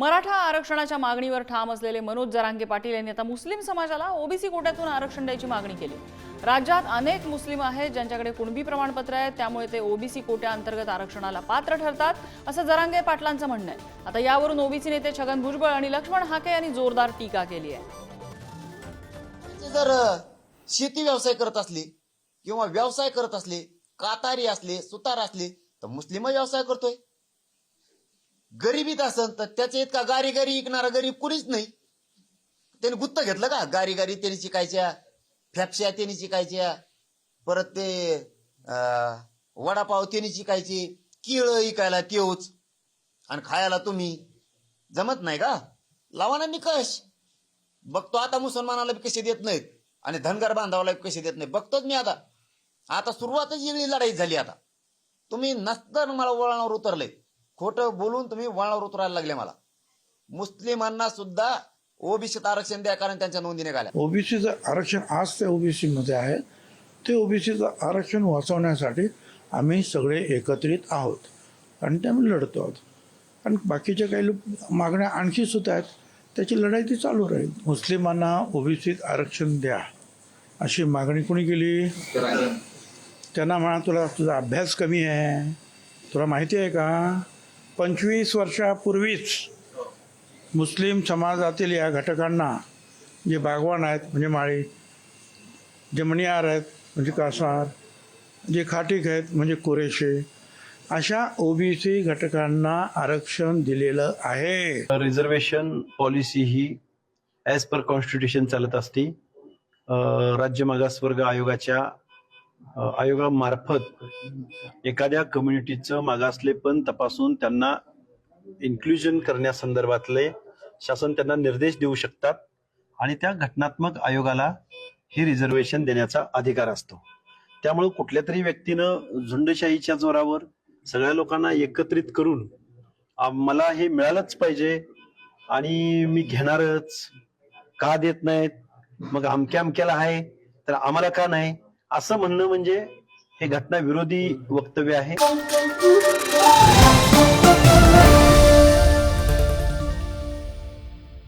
मराठा आरक्षणाच्या मागणीवर ठाम असलेले मनोज जरांगे पाटील यांनी आता मुस्लिम समाजाला ओबीसी कोट्यातून आरक्षण द्यायची मागणी केली. राज्यात अनेक मुस्लिम आहेत ज्यांच्याकडे कुणबी प्रमाणपत्र आहे त्यामुळे ते ओबीसी कोट्या अंतर्गत आरक्षणाला पात्र ठरतात असं जरांगे पाटलांचं म्हणणं आहे. आता यावरून ओबीसी नेते छगन भुजबळ आणि लक्ष्मण हाके यांनी जोरदार टीका केली आहे. जर शेती व्यवसाय करत असले किंवा व्यवसाय करत असले कातारी असले सुतार असले तर मुस्लिम व्यवसाय करतोय. गरिबीत असन तर त्याच्या इतका गारी गारी विकणारा गरीब कुणीच नाही. त्याने गुत्त घेतलं का? गारी गारी त्याने शिकायच्या फॅपश्या त्याने शिकायच्या परत ते वडापाव त्याने शिकायचे किळ इकायला तेवच. आणि खायला तुम्ही जमत नाही का? लावा ना निकष. बघतो आता मुसलमानाला बी कसे देत नाहीत. आणि धनगर बांधवाला बी कसे देत नाही बघतोच मी आता. आता सुरुवातच वेगळी लढाई झाली आता. तुम्ही नसतर मला वळणावर उतरले खोटं बोलून तुम्ही वळणावर उतरायला लागले मला. मुस्लिमांना सुद्धा ओबीसीत आरक्षण द्या कारण त्यांच्या नोंदी निघाल्या. ओबीसीचं आरक्षण आज ते ओबीसी मध्ये आहे. ते ओबीसीचं आरक्षण वाचवण्यासाठी आम्ही सगळे एकत्रित आहोत. आणि ते आम्ही लढतो आहोत. आणि बाकीच्या काही लोक मागण्या आणखी सुद्धा आहेत. त्याची लढाई ती चालू राहील. मुस्लिमांना ओबीसीत आरक्षण द्या. अशी मागणी कोणी केली? त्यांना म्हणा तुला तुझा अभ्यास कमी आहे. तुला माहिती आहे का? पंचवीस वर्षापूर्वीच मुस्लिम समाजातील या घटकांना जे बागवान आहेत म्हणजे माळी जे मणियार आहेत म्हणजे कासार जे खाटीक आहेत म्हणजे कुरेशे अशा ओबीसी घटकांना आरक्षण दिलेलं आहे. रिझर्वेशन पॉलिसी ही ॲज पर कॉन्स्टिट्यूशन चालत असते. राज्य मागासवर्ग आयोगाच्या आयोगामार्फत एखाद्या कम्युनिटीचं मागासलेपण तपासून त्यांना इन्क्ल्युजन करण्यासंदर्भातले शासन त्यांना निर्देश देऊ शकतात आणि त्या घटनात्मक आयोगाला हे रिझर्वेशन देण्याचा अधिकार असतो. त्यामुळं कुठल्या तरी व्यक्तीनं झुंडशाहीच्या जोरावर सगळ्या लोकांना एकत्रित करून मला हे मिळालंच पाहिजे आणि मी घेणारच. का देत नाहीत? मग अमक्या अमक्याला आहे तर आम्हाला का नाही? असं म्हणणं म्हणजे हे घटना विरोधी वक्तव्य आहे.